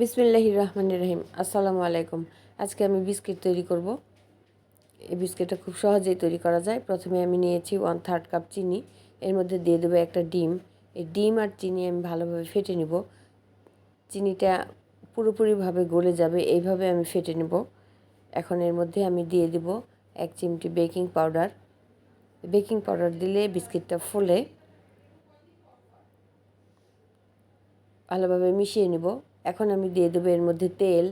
বিসমিল্লাহির রহমানির রহিম। আসসালামু আলাইকুম। আজকে আমি বিস্কিট তৈরি করব। এই বিস্কিটটা খুব সহজেই তৈরি করা যায়। প্রথমে আমি নিয়েছি ওয়ান থার্ড কাপ চিনি। এর মধ্যে দিয়ে দেবো একটা ডিম। এই ডিম আর চিনি আমি ভালোভাবে ফেটে নিব। চিনিটা পুরোপুরিভাবে গলে যাবে। এইভাবে আমি ফেটে নেব। এখন এর মধ্যে আমি দিয়ে দেব এক চিমটি বেকিং পাউডার। বেকিং পাউডার দিলে বিস্কিটটা ফুলে ভালোভাবে মিশিয়ে নেব। এখন আমি দিয়ে দেবো এর মধ্যে তেল।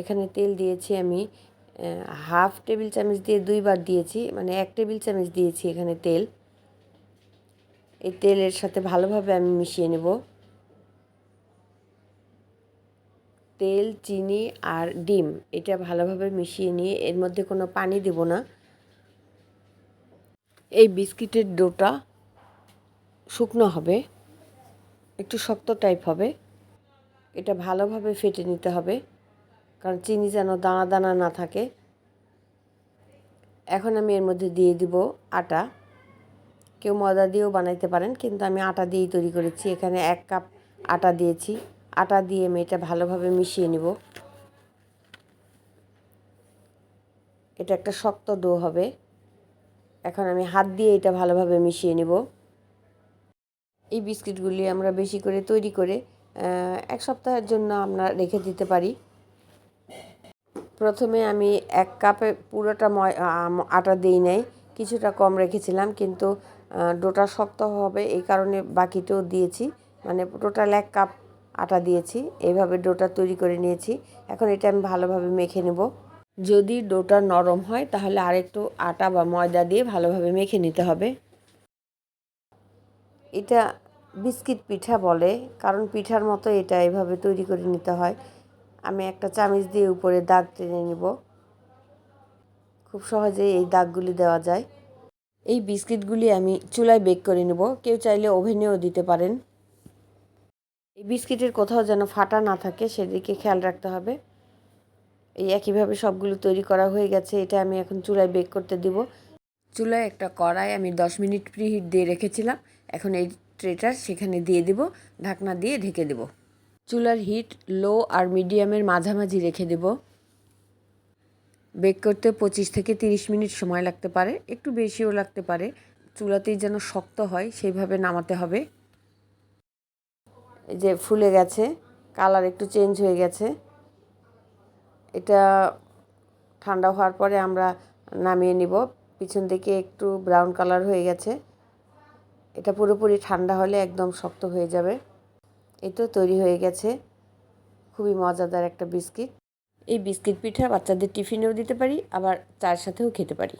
এখানে তেল দিয়েছি আমি হাফ টেবিল চামচ দিয়ে দুইবার দিয়েছি মানে এক টেবিল চামচ দিয়েছি এখানে তেল। এই তেলের সাথে ভালোভাবে আমি মিশিয়ে নেব। তেল, চিনি আর ডিম, এটা ভালোভাবে মিশিয়ে নিয়ে এর মধ্যে কোনো পানি দেব না। এই বিস্কিটের ডোটা শুকনো হবে, একটু শক্ত টাইপ হবে। এটা ভালোভাবে ফেটে নিতে হবে, কারণ চিনি যেন দানা দানা না থাকে। এখন আমি এর মধ্যে দিয়ে দিব আটা। কেউ ময়দা দিয়েও বানাইতে পারেন, কিন্তু আমি আটা দিয়েই তৈরি করেছি। এখানে এক কাপ আটা দিয়েছি। আটা দিয়ে আমি এটা ভালোভাবে মিশিয়ে নিব। এটা একটা শক্ত ডো হবে। এখন আমি হাত দিয়ে এটা ভালোভাবে মিশিয়ে নিব। এই বিস্কিটগুলি আমরা বেশি করে তৈরি করে এক সপ্তাহের জন্য আমরা রেখে দিতে পারি। প্রথমে আমি এক কাপে পুরোটা আটা দিই নাই। কিছুটা কম রেখেছিলাম, কিন্তু ডোটা শক্ত হবে এই কারণে বাকিটাও দিয়েছি। মানে টোটাল এক কাপ আটা দিয়েছি এইভাবে ডোটা তৈরি করে নিয়েছি। এখন এটা আমি ভালোভাবে মেখে নেব। যদি ডোটা নরম হয়, তাহলে আরেকটু আটা বা ময়দা দিয়ে ভালোভাবে মেখে নিতে হবে। এটা বিস্কিট পিঠা বলে, কারণ পিঠার মতো এটা এভাবে তৈরি করে নিতে হয়। আমি একটা চামিচ দিয়ে উপরে দাগ টেনে নিব। খুব সহজেই এই দাগগুলি দেওয়া যায়। এই বিস্কিটগুলি আমি চুলায় বেক করে নেব। কেউ চাইলে ওভেনেও দিতে পারেন। এই বিস্কিটের কোথাও যেন ফাটা না থাকে, সেদিকে খেয়াল রাখতে হবে। এই একইভাবে সবগুলো তৈরি করা হয়ে গেছে, এটা আমি এখন চুলায় বেক করতে দিব। চুলায় একটা কড়াই আমি দশ মিনিট প্রিহিট দিয়ে রেখেছিলাম। এখন এই ট্রেটার সেখানে দিয়ে দেব, ঢাকনা দিয়ে ঢেকে দেব। চুলার হিট লো আর মিডিয়ামের মাঝামাঝি রেখে দেব। বেক করতে পঁচিশ থেকে তিরিশ মিনিট সময় লাগতে পারে, একটু বেশিও লাগতে পারে। চুলাতেই যেন শক্ত হয় সেইভাবে নামাতে হবে। এই যে ফুলে গেছে, কালার একটু চেঞ্জ হয়ে গেছে। এটা ঠান্ডা হওয়ার পরে আমরা নামিয়ে নিব। পিছন দিকে একটু ব্রাউন কালার হয়ে গেছে। এটা পুরোপুরি ঠান্ডা হলে একদম শক্ত হয়ে যাবে। এই তো তৈরি হয়ে গেছে। খুবই মজাদার একটা বিস্কিট। এই বিস্কিট পিঠা বাচ্চাদের টিফিনেও দিতে পারি, আবার চায়ের সাথেও খেতে পারি।